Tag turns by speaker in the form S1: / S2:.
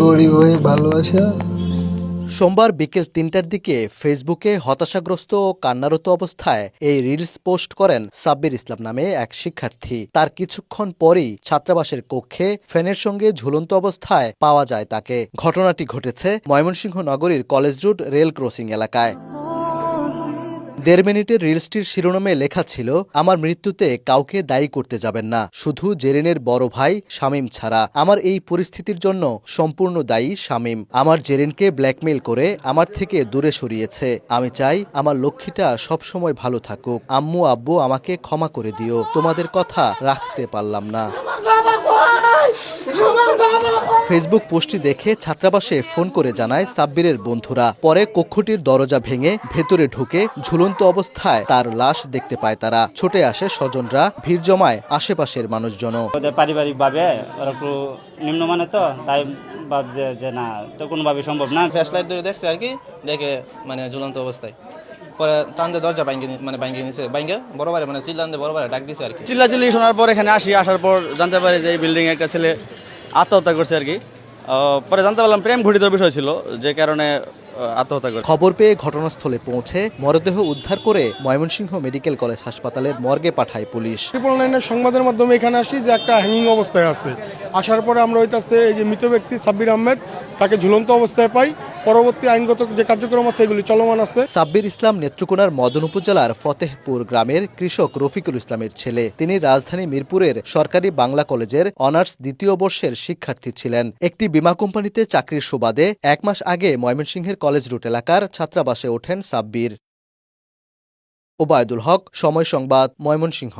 S1: গরিব হয়ে ভালোবাসা।
S2: সোমবার বিকেল তিনটার দিকে ফেসবুকে হতাশাগ্রস্ত ও কান্নারত অবস্থায় এই রিলস পোস্ট করেন সাব্বির ইসলাম নামে এক শিক্ষার্থী। তার কিছুক্ষণ পরই ছাত্রাবাসের কক্ষে ফ্যানের সঙ্গে ঝুলন্ত অবস্থায় পাওয়া যায় তাকে। ঘটনাটি ঘটেছে ময়মনসিংহ নগরীর কলেজ রোড রেল ক্রসিং এলাকায়। দেড় মিনিটের রিলসটির শিরোনামে লেখা ছিল, আমার মৃত্যুতে কাউকে দায়ী করতে যাবেন না, শুধু জেরিনের বড় ভাই শামীম ছাড়া। আমার এই পরিস্থিতির জন্য সম্পূর্ণ দায়ী শামীম। আমার জেরিনকে ব্ল্যাকমেইল করে আমার থেকে দূরে সরিয়েছে। আমি চাই আমার লক্ষ্মীটা সবসময় ভালো থাকুক। আম্মু, আব্বু আমাকে ক্ষমা করে দিও। তোমাদের কথা রাখতে পারলাম না। ফেসবুক পোস্টটি দেখে ছাত্রাবাসে ফোন করে জানায় সাব্বিরের বন্ধুরা। পরে কক্ষটির দরজা ভেঙে ভেতরে ঢুকে ঝুলন্ত অবস্থায় তার লাশ দেখতে পায় তারা। ছুটে আসে স্বজনরা ভিড় জমায় আশেপাশের মানুষজনও।
S3: ওদের পারিবারিকভাবে ওরা একটু নিম্নমানের তো তাই ভাবছে যে না তো কোনোভাবে সম্ভব না।
S4: ফ্ল্যাশ লাইট ধরে দেখছে আর কি দেখে মানে ঝুলন্ত অবস্থায়। পরে টানতে দরজা বাইঙ্গে মানে বাইঙ্গে নিছে। বাইঙ্গে বড় মানে চিল্লানতে বড় বারে ডাক দিছে আর কি।
S5: চিল্লাচিল্লি শোনার পর এখানে আসি আসার পর জানতে পারি যে এই বিল্ডিং একটা ছেলে আত্মহত্যা করছে আর কি। পরে জানতে পারলাম প্রেম ঘটিত বিষয় ছিল যে কারণে আত্মহত্যা করে
S2: খবর পেয়ে ঘটনাস্থলে পৌঁছে মরদেহ উদ্ধার করে ময়মনসিংহ মেডিকেল কলেজ হাসপাতালের মর্গে পাঠায় পুলিশ।
S6: ট্রিপল নাইনের সংবাদের মাধ্যমে এখানে আসি যে একটা হ্যাঙ্গিং অবস্থায় আছে। আসার পরে আমরা হইতাছে এই যে মৃত ব্যক্তি সাব্বির আহমেদ তাকে ঝুলন্ত অবস্থায় পাই। পরবর্তী আইনগত যে কার্যক্রম আছে, এগুলি চলমান আছে।
S2: সাব্বির ইসলাম নেত্রকোনার মদন উপজেলার ফতেহপুর গ্রামের কৃষক রফিকুল ইসলামের ছেলে। তিনি রাজধানী মিরপুরের সরকারি বাংলা কলেজের অনার্স দ্বিতীয় বর্ষের শিক্ষার্থী ছিলেন। একটি বীমা কোম্পানিতে চাকরির সুবাদে এক মাস আগে ময়মনসিংহের কলেজ রুট এলাকার ছাত্রাবাসে ওঠেন সাব্বির। ওবায়দুল হক, সময় সংবাদ, ময়মনসিংহ।